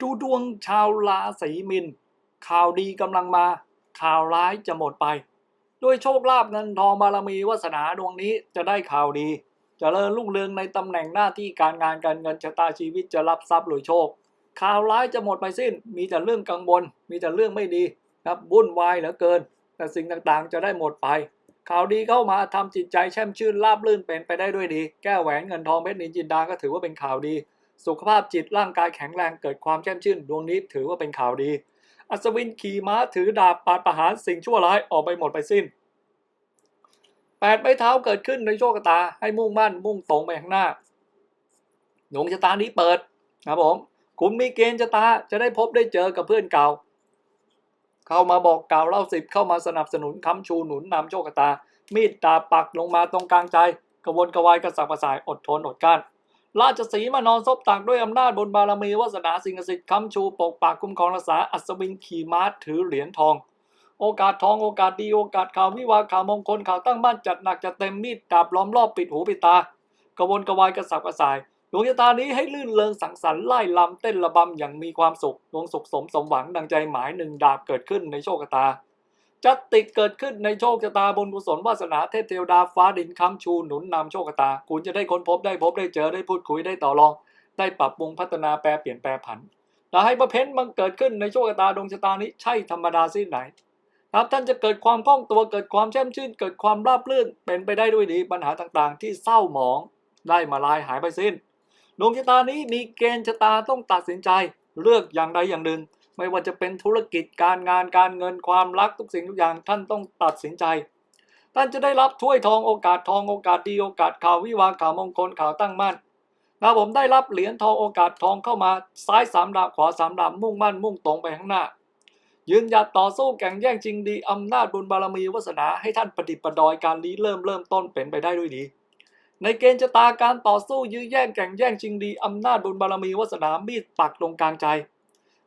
ดูดวงชาวราศีมิน ข่าวดีกำลังมา ข่าวร้ายจะหมดไป ด้วยโชคลาภเงินทองบารมีวาสนาดวงนี้จะได้ข่าวดีจเจริญรุ่งเรืองในตำแหน่งหน้าที่การงานการเงินชะตาชีวิตจะรับทรัพย์รวยโชค ข่าวร้ายจะหมดไปสิ้น มีแต่เรื่องกังวลมีแต่เรื่องไม่ดีครับวุ่นวายเหลือเกิน แต่สิ่งต่างๆจะได้หมดไป ข่าวดีเข้ามาทำจิตใจแช่มชื่นราบรื่นเป็นไปได้ด้วยดี แก้แหวนเงินทองเพชรนินจินดาก็ถือว่าเป็นข่าวดี สุขภาพจิตร่างกายแข็งแรงเกิดความแช่มชื่น ดวงนี้ถือว่าเป็นข่าวดี อัศวินขี่ม้าถือดาบปาดประหารสิ่งชั่วร้ายออกไปหมดไปสิ้นแปดไม้เท้าเกิดขึ้นในโชคชะตาให้มุ่งมั่น มุ่งตรงไปข้างหน้าดวงชะตานี้เปิดครับผมคุณมีเกณฑ์ชะตาจะได้พบได้เจอกับเพื่อนเก่า เข้ามาบอกกล่าวเล่าสิบเข้ามาสนับสนุนค้ำชูหนุนนำโชคชะตา มีดดาบปักลงมาตรงกลางใจกระวนกระวายกระสับกระส่ายอดทนอดกลั้น ราชสีมานอนซบตักด้วยอำนาจบนบารมีวาสนาสิ่งศักดิ์สิทธิ์ค้ำชูปกปักคุ้มครองรักษาอัศวินขี่ม้าถือเหรียญทอง โอกาสทองโอกาสดีโอกาสข่าววิวาข่าวมงคลข่าวตั้งบ้านจัดหนักจัดเต็มมีดดาบล้อมรอบปิดหูปิดตากระวนกระวายกระสับกระส่ายดวงชะตานี้ให้ลื่นเริงสังสรรค์ไล่ลำเต้นระบำอย่างมีความสุขดวงสุขสมสมหวังดังใจหมายหนึ่งดาบเกิดขึ้นในโชคชะตา จัตติเกิดขึ้นในโชคชะตาบนกุศลวาสนาเทพเทวดาฟ้าดินค้ำชูหนุนนำโชคชะตา คุณจะได้ค้นพบได้พบได้เจอได้พูดคุยได้ต่อรอง ได้ปรับปรุงพัฒนาแปรเปลี่ยนแปรผันและให้ประเพ้นมันเกิดขึ้นในโชคชะตาดวงชะตานี้ใช่ธรรมดาสิ้นไหนครับท่านจะเกิดความคล่องตัวเกิดความแช่มชื่น เกิดความราบรื่นเป็นไปได้ด้วยดีปัญหาต่างๆ ที่เศร้าหมองได้มาลายหายไปสิ้นดวงชะตานี้มีเกณฑ์ชะตาต้องตัดสินใจ เลือกอย่างใดอย่างหนึ่ง ไม่ว่าจะเป็นธุรกิจการงานการเงินความรักทุกสิ่งทุกอย่างท่านต้องตัดสินใจ ท่านจะได้รับถ้วยทองโอกาสทองโอกาสดีโอกาสข่าววิวาข่าวมงคลข่าวตั้งมั่นนะผมได้รับเหรียญทองโอกาสทองเข้ามาซ้ายสามดาบขวาสามดาบมุ่งมั่นมุ่งตรงไปข้างหน้า ยืนหยัดต่อสู้แข่งแย่งจริงดีอำนาจบุญบารมีวาสนาให้ท่านปฏิปดอยการลี้เริ่มเริ่มต้นเป็นไปได้ด้วยดีในเกณฑ์ชะตาการต่อสู้ยื้อแย่งแข่งแย่งจริงดีอำนาจบุญบารมีวาสนามีดปักลงกลางใจ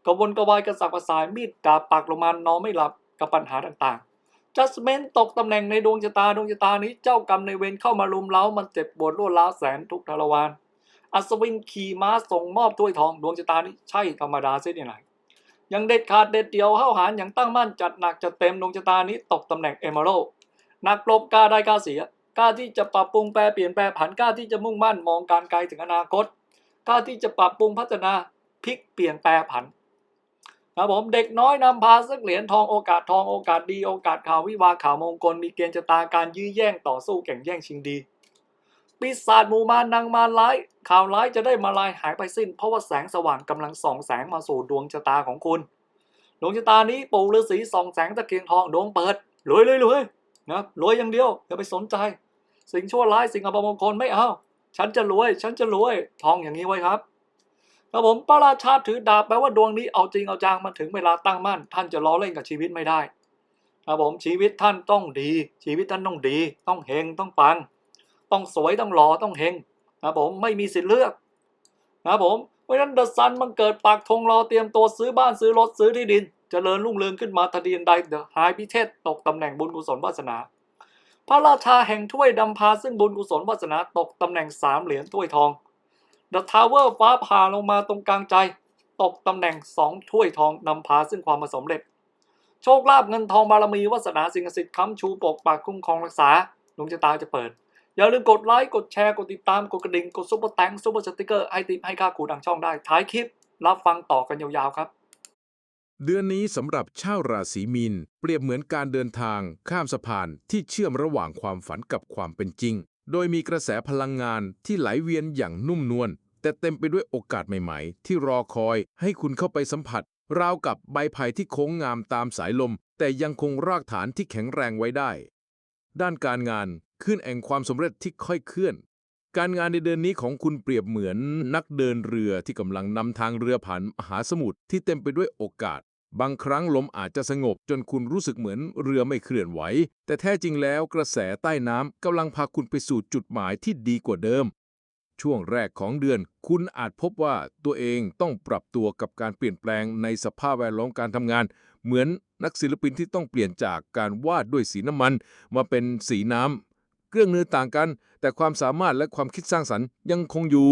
กระวนกระวายกระสับกระส่ายมีดดาบปักลงมานอนไม่หลับกับปัญหาต่างๆจัสเมนตกตำแหน่งในดวงชะตาดวงชะตานี้เจ้ากรรมในเวรเข้ามาลุมเล้ามันเจ็บปวดรวดร้าวแสนทุกทรวาน อัศวินขี่ม้าส่งมอบถ้วยทองดวงชะตานี้ใช่ธรรมดาเสียที่ไหนยังเด็ดขาดเด็ดเดี่ยวเข้าหารอย่างตั้งมั่นจัดหนักจัดเต็มดวงชะตานี้ตกตำแหน่งเอเมอรัลนักลบกล้าได้กล้าเสียกล้าที่จะปรับปรุงแปรเปลี่ยนแปลผันกล้าที่จะมุ่งมั่นมองการไกลถึงอนาคตกล้าที่จะปรับปรุงพัฒนาพลิกเปลี่ยนแปลผัน ครับผมเด็กน้อยนำพาสักเหรียญทองโอกาสทองโอกาสดีโอกาสข่าววิวาข่าวมงคลมีเกณฑ์ชะตาการยื้อแย่งต่อสู้แข่งแย่งชิงดีปีศาจมูมารนางมารร้ายข่าวร้ายจะได้มาลายหายไปสิ้น เพราะว่าแสงสว่างกำลังส่องแสงมาสู่ดวงชะตาของคุณดวงชะตานี้ปู่ฤาษีส่องแสงตะเกียงทองดวงเปิดรวยเลยรวยนะครับรวยอย่างเดียวอย่าไปสนใจ สิ่งชั่วร้ายสิ่งอัปมงคลไม่เอาฉันจะรวย ฉันจะรวยทองอย่างนี้ไว้ครับ ครับผมพระราชาถือดาบแปลว่าดวงนี้เอาจริงเอาจังมาถึงเวลาตั้งมั่น ท่านจะล้อเล่นกับชีวิตไม่ได้ครับผมชีวิตท่านต้องดี ชีวิตท่านต้องดี ต้องเฮงต้องปัง ต้องสวยต้องหล่อต้องเฮงครับผมไม่มีสิทธิ์เลือกครับผมเพราะฉะนั้นเดอะซันมันเกิดปากธงรอเตรียมตัวซื้อบ้านซื้อรถซื้อที่ดินจเจริญรุ่งเรืองขึ้นมาทันทีใดเดอะไฮพิเทศตกตำแหน่งบุญกุศลวาสนา พระราชาแห่งถ้วยดำพาซึ่งบุญกุศลวาสนาตกตำแหน่งสามเหรียญถ้วยทอง The Tower ฟ้าผ่าลงมาตรงกลางใจ ตกตำแหน่งสองถ้วยทองนำพาซึ่งความมาสำเร็จ โชคลาภเงินทองบารมีวาสนาสิ่งศักดิ์สิทธิ์ค้ำชูปกปักคุ้มครองรักษาดวงชะตาจะเปิด อย่าลืมกดไลค์กดแชร์กดติดตามกดกระดิ่งกดซุปเปอร์แตงซุปเปอร์สติ๊กเกอร์ให้ติปให้ค่าคูดังช่องได้ท้ายคลิป รับฟังต่อกันยาวๆครับ เดือนนี้สำหรับชาวราศีมีนเปรียบเหมือนการเดินทาง ข้ามสะพานที่เชื่อมระหว่างความฝันกับความเป็นจริง โดยมีกระแสพลังงานที่ไหลเวียนอย่างนุ่มนวล แต่เต็มไปด้วยโอกาสใหม่ๆ ที่รอคอยให้คุณเข้าไปสัมผัส ราวกับใบไผ่ที่โค้งงามตามสายลม แต่ยังคงรากฐานที่แข็งแรงไว้ได้ ด้านการงานขึ้นแห่งความสำเร็จที่ค่อยเคลื่อน การงานในเดือนนี้ของคุณเปรียบเหมือนนักเดินเรือที่กำลังนำทางเรือผ่านมหาสมุทรที่เต็มไปด้วยโอกาส บางครั้งลมอาจจะสงบจนคุณรู้สึกเหมือนเรือไม่เคลื่อนไหว แต่แท้จริงแล้วกระแสใต้น้ำกำลังพาคุณไปสู่จุดหมายที่ดีกว่าเดิม ช่วงแรกของเดือน คุณอาจพบว่าตัวเองต้องปรับตัวกับการเปลี่ยนแปลงในสภาพแวดล้อมการทำงาน เหมือนนักศิลปินที่ต้องเปลี่ยนจากการวาดด้วยสีน้ำมัน มาเป็นสีน้ำเครื่องมือต่างกัน แต่ความสามารถและความคิดสร้างสรรค์ยังคงอยู่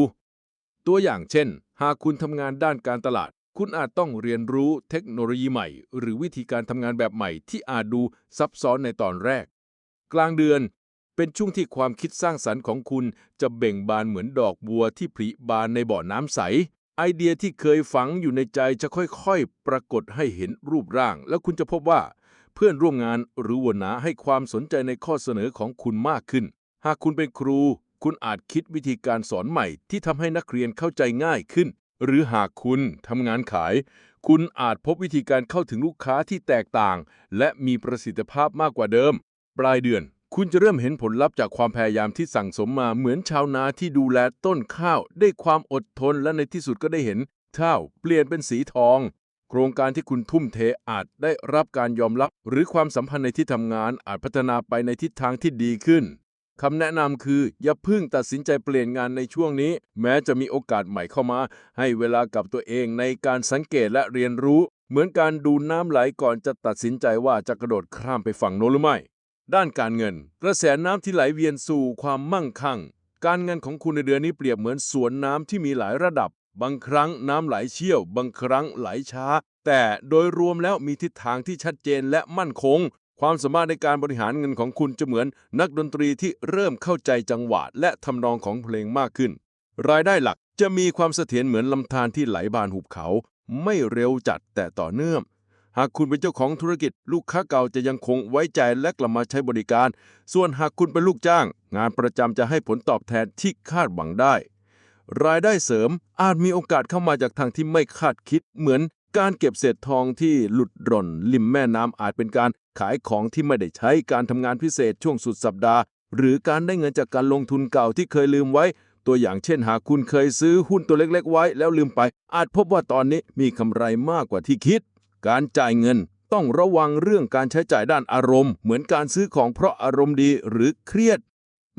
ตัวอย่างเช่น หากคุณทำงานด้านการตลาด คุณอาจต้องเรียนรู้เทคโนโลยีใหม่ หรือวิธีการทำงานแบบใหม่ที่อาจดูซับซ้อนในตอนแรก กลางเดือน เป็นช่วงที่ความคิดสร้างสรรค์ของคุณจะเบ่งบานเหมือนดอกบัวที่ผลิบานในบ่อน้ำใส ไอเดียที่เคยฝังอยู่ในใจจะค่อยๆ ปรากฏให้เห็นรูปร่าง แล้วคุณจะพบว่า เพื่อนร่วมงานหรือวหน้าให้ความสนใจในข้อเสนอของคุณมากขึ้น หากคุณเป็นครู คุณอาจคิดวิธีการสอนใหม่ ที่ทำให้นักเรียนเข้าใจง่ายขึ้น หรือหากคุณทำงานขาย คุณอาจพบวิธีการเข้าถึงลูกค้าที่แตกต่าง และมีประสิทธิภาพมากกว่าเดิม ปลายเดือน คุณจะเริ่มเห็นผลลัพธ์จากความพยายามที่สั่งสมมาเหมือนชาวนาที่ดูแลต้นข้าวได้ความอดทนและในที่สุดก็ได้เห็นข้าวเปลี่ยนเป็นสีทอง โครงการที่คุณทุ่มเทอาจได้รับการยอมรับ หรือความสัมพันธ์ในที่ทำงานอาจพัฒนาไปในทิศทางที่ดีขึ้นคำแนะนำคือ อย่าเพิ่งตัดสินใจเปลี่ยนงานในช่วงนี้ แม้จะมีโอกาสใหม่เข้ามา ให้เวลากับตัวเองในการสังเกตและเรียนรู้ เหมือนการดูน้ำไหลก่อนจะตัดสินใจว่าจะกระโดดข้ามไปฝั่งโน้นหรือไม่ ด้านการเงิน กระแสน้ำที่ไหลเวียนสู่ความมั่งคั่ง การเงินของคุณในเดือนนี้เปรียบเหมือนสวนน้ำที่มีหลายระดับ บางครั้งน้ำไหลเชี่ยว บางครั้งไหลช้า แต่โดยรวมแล้วมีทิศทางที่ชัดเจนและมั่นคง ความสามารถในการบริหารเงินของคุณจะเหมือนนักดนตรีที่เริ่มเข้าใจจังหวะ และทำนองของเพลงมากขึ้น รายได้หลักจะมีความเสถียรเหมือนลำธารที่ไหลบานหุบเขา ไม่เร็วจัดแต่ต่อเนื่อง หากคุณเป็นเจ้าของธุรกิจ ลูกค้าเก่าจะยังคงไว้ใจและกลับมาใช้บริการ ส่วนหากคุณเป็นลูกจ้าง งานประจำจะให้ผลตอบแทนที่คาดหวังได้ รายได้เสริมอาจมีโอกาสเข้ามาจากทางที่ไม่คาดคิด เหมือนการเก็บเศษทองที่หลุดหล่นริมแม่น้ำอาจเป็นการขายของที่ไม่ได้ใช้การทำงานพิเศษช่วงสุดสัปดาห์ หรือการได้เงินจากการลงทุนเก่าที่เคยลืมไว้ ตัวอย่างเช่น หากคุณเคยซื้อหุ้นตัวเล็ก ๆ ไว้แล้วลืมไป อาจพบว่าตอนนี้มีกำไรมากกว่าที่คิด การจ่ายเงินต้องระวังเรื่องการใช้จ่ายด้านอารมณ์ เหมือนการซื้อของเพราะอารมณ์ดีหรือเครียด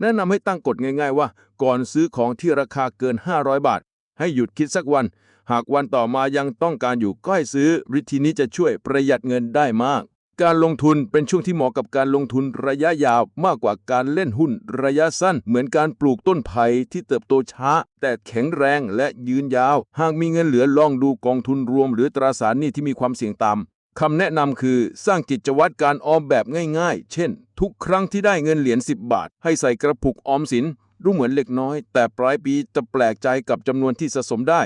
แนะนำให้ตั้งกฎง่ายๆว่า ก่อนซื้อของที่ราคาเกิน 500 บาท ให้หยุดคิดสักวัน หากวันต่อมายังต้องการอยู่ก็ให้ซื้อวิธีนี้จะช่วยประหยัดเงินได้มาก การลงทุนเป็นช่วงที่เหมาะกับการลงทุนระยะยาวมากกว่าการเล่นหุ้นระยะสั้น เหมือนการปลูกต้นไผ่ที่เติบโตช้า แต่แข็งแรงและยืนยาว หากมีเงินเหลือลองดูกองทุนรวม หรือตราสารหนี้ที่มีความเสี่ยงต่ำคำแนะนำคือสร้างกิจวัตรการออมแบบง่ายๆ เช่น ทุกครั้งที่ได้เงินเหรียญ10 บาท ให้ใส่กระปุกออมสินดูเหมือนเล็กน้อย แต่ปลายปีจะแปลกใจกับจำนวนที่สะสมได้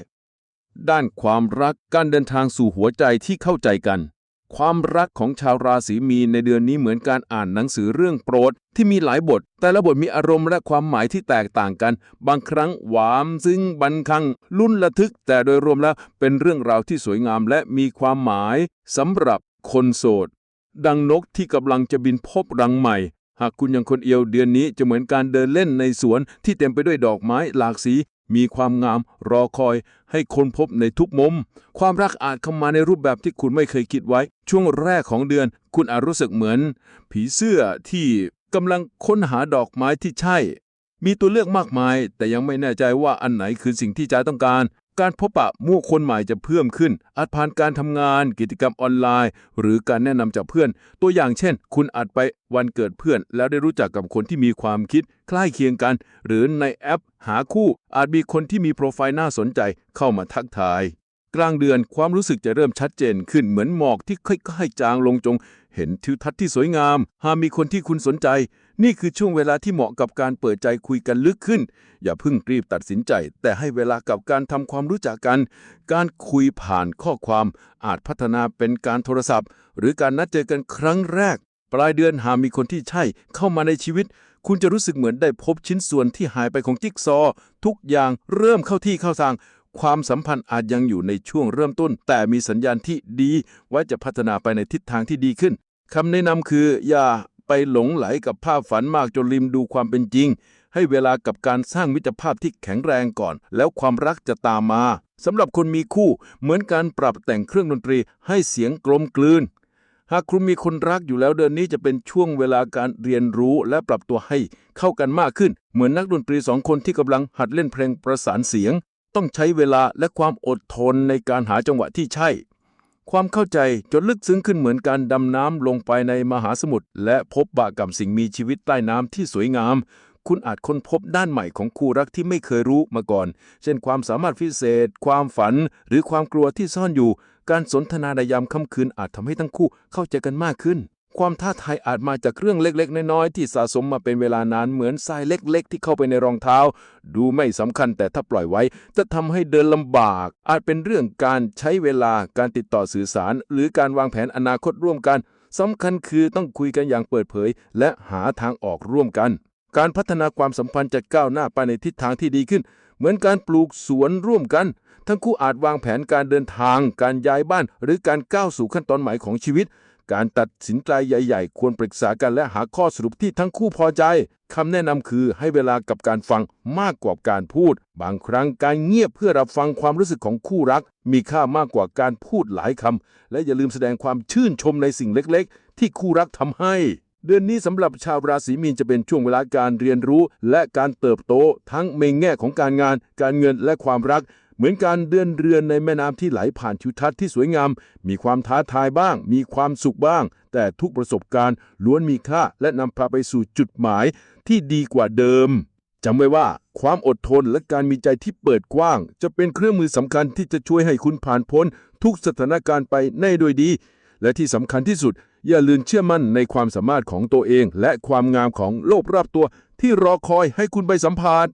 ด้านความรักการเดินทางสู่หัวใจที่เข้าใจกัน ความรักของชาวราศีมีนในเดือนนี้เหมือนการอ่านหนังสือเรื่องโปรด ที่มีหลายบท แต่ละบทมีอารมณ์และความหมายที่แตกต่างกัน บางครั้งหวามซึ้งบันคัง ลุ้นระทึก แต่โดยรวมแล้วเป็นเรื่องราวที่สวยงามและมีความหมายสำหรับคนโสด ดังนกที่กำลังจะบินพบรังใหม่ หากคุณยังคนเอียวเดือนนี้จะเหมือนการเดินเล่นในสวนที่เต็มไปด้วยดอกไม้หลากสี มีความงามรอคอย ให้คนพบในทุกมุม ความรักอาจเข้ามาในรูปแบบที่คุณไม่เคยคิดไว้ ช่วงแรกของเดือน คุณอาจรู้สึกเหมือน ผีเสื้อที่กำลังค้นหาดอกไม้ที่ใช่ มีตัวเลือกมากมาย แต่ยังไม่แน่ใจว่าอันไหนคือสิ่งที่ใจต้องการ การพบปะมู่คนใหม่จะเพิ่มขึ้น อาจผ่านการทำงาน กิจกรรมออนไลน์ หรือการแนะนำจากเพื่อน ตัวอย่างเช่น คุณอาจไปวันเกิดเพื่อน แล้วได้รู้จักกับคนที่มีความคิดคล้ายเคียงกัน หรือในแอป หาคู่ อาจมีคนที่มีโปรไฟล์น่าสนใจเข้ามาทักทาย กลางเดือนความรู้สึกจะเริ่มชัดเจนขึ้นเหมือนหมอกที่ค่อยๆจางลงจง เห็นทิวทัศน์ที่สวยงาม หากมีคนที่คุณสนใจ นี่คือช่วงเวลาที่เหมาะกับการเปิดใจคุยกันลึกขึ้น อย่าเพิ่งรีบตัดสินใจ แต่ให้เวลากับการทำความรู้จักกัน การคุยผ่านข้อความอาจพัฒนาเป็นการโทรศัพท์ หรือการนัดเจอกันครั้งแรก ปลายเดือนหากมีคนที่ใช่เข้ามาในชีวิต คุณจะรู้สึกเหมือนได้พบชิ้นส่วนที่หายไปของจิ๊กซอว์ทุกอย่างเริ่มเข้าที่เข้าทาง ความสัมพันธ์อาจยังอยู่ในช่วงเริ่มต้น แต่มีสัญญาณที่ดีไว้จะพัฒนาไปในทิศทางที่ดีขึ้นคำแนะนำคืออย่า ไปหลงไหลกับภาพฝันมากจนลืมดูความเป็นจริง ให้เวลากับการสร้างมิตรภาพที่แข็งแรงก่อน แล้วความรักจะตามมาสำหรับคนมีคู่เหมือนการปรับแต่งเครื่องดนตรีให้เสียงกลมกลืน หากคุณมีคนรักอยู่แล้วเดือนนี้จะเป็นช่วงเวลาการเรียนรู้และปรับตัวให้เข้ากันมากขึ้น เหมือนนักดนตรีสองคนที่กำลังหัดเล่นเพลงประสานเสียง ต้องใช้เวลาและความอดทนในการหาจังหวะที่ใช่ ความเข้าใจจนลึกซึ้งขึ้นเหมือนการดำน้ำลงไปในมหาสมุทรและพบบะกับสิ่งมีชีวิตใต้น้ำที่สวยงาม คุณอาจค้นพบด้านใหม่ของคู่รักที่ไม่เคยรู้มาก่อน เช่นความสามารถพิเศษ ความฝัน หรือความกลัวที่ซ่อนอยู่ การสนทนาในยามค่ำคืนอาจทำให้ทั้งคู่เข้าใจกันมากขึ้น ความท้าทายอาจมาจากเรื่องเล็กๆ น้อยๆ ที่สะสมมาเป็นเวลานานเหมือนทรายเล็ก ๆ ที่เข้าไปในรองเท้า ดูไม่สำคัญแต่ถ้าปล่อยไว้ จะทำให้เดินลำบาก อาจเป็นเรื่องการใช้เวลาการติดต่อสื่อสาร หรือการวางแผนอนาคตร่วมกันสำคัญคือต้องคุยกันอย่างเปิดเผย และหาทางออกร่วมกัน การพัฒนาความสัมพันธ์จะก้าวหน้าไปในทิศทางที่ดีขึ้น เหมือนการปลูกสวนร่วมกัน ทั้งคู่อาจวางแผนการเดินทาง การย้ายบ้าน หรือการก้าวสู่ขั้นตอนใหม่ของชีวิต การตัดสินใจใหญ่ ๆ ควรปรึกษากันและหาข้อสรุปที่ทั้งคู่พอใจคำแนะนำคือให้เวลากับการฟังมากกว่าการพูด บางครั้งการเงียบเพื่อรับฟังความรู้สึกของคู่รัก มีค่ามากกว่าการพูดหลายคำและอย่าลืมแสดงความชื่นชมในสิ่งเล็กๆ ที่คู่รักทำให้เดือนนี้สำหรับชาวราศีมีนจะเป็นช่วงเวลาการเรียนรู้ และการเติบโตทั้งในแง่ของการงาน การเงินและความรัก เหมือนการเดินเรือนในแม่น้ำที่ไหลผ่านทิวทัศน์ที่สวยงาม มีความท้าทายบ้าง มีความสุขบ้าง แต่ทุกประสบการณ์ล้วนมีค่าและนำพาไปสู่จุดหมายที่ดีกว่าเดิมจำไว้ว่าความอดทนและการมีใจที่เปิดกว้าง จะเป็นเครื่องมือสำคัญที่จะช่วยให้คุณผ่านพ้น ทุกสถานการณ์ไปในโดยดี และที่สำคัญที่สุด อย่าลืมเชื่อมั่นในความสามารถของตัวเอง และความงามของโลกรอบตัวที่รอคอยให้คุณไปสัมผัส